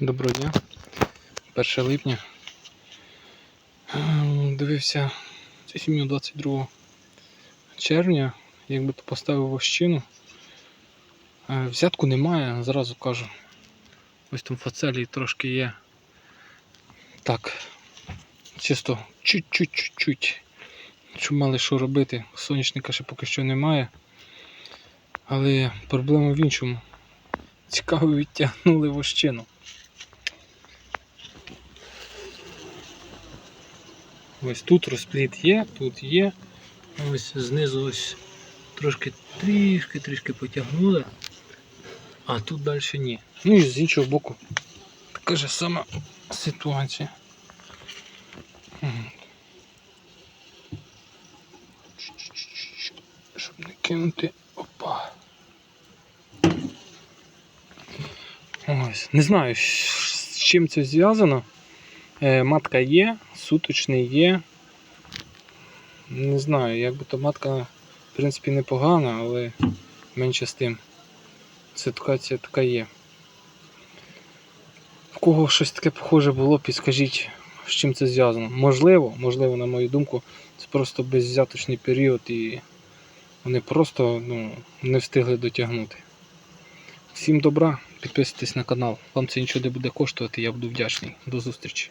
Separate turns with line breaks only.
Доброго дня. 1 липня. Ем, Дивився цю сім'ю 22 червня, якби то поставив вощину. Е, Взятку немає, зразу кажу. Ось там фацелії трошки є. Так. Чисто чуть-чуть-чуть. Щоб мали що робити. Сонячника ще поки що немає. Але проблема в іншому. Цікаво відтягнули вощину. Ось тут розпліт є, тут є. Ось знизу ось трошки трішки трішки потягнули, а тут далі ні. Ну і з іншого боку така ж сама ситуація. Щоб не кинути. Опа. Ось. Не знаю, з чим це зв'язано. Е, матка є, суточний є. Не знаю, якби то матка, в принципі, непогана, але менше з тим. Ситуація така є. В кого щось таке похоже було, підскажіть, з чим це зв'язано. Можливо, можливо, на мою думку, це просто беззяточний період і вони просто ну, не встигли дотягнути. Всім добра, підписуйтесь на канал. Вам це нічого не буде коштувати, я буду вдячний. До зустрічі.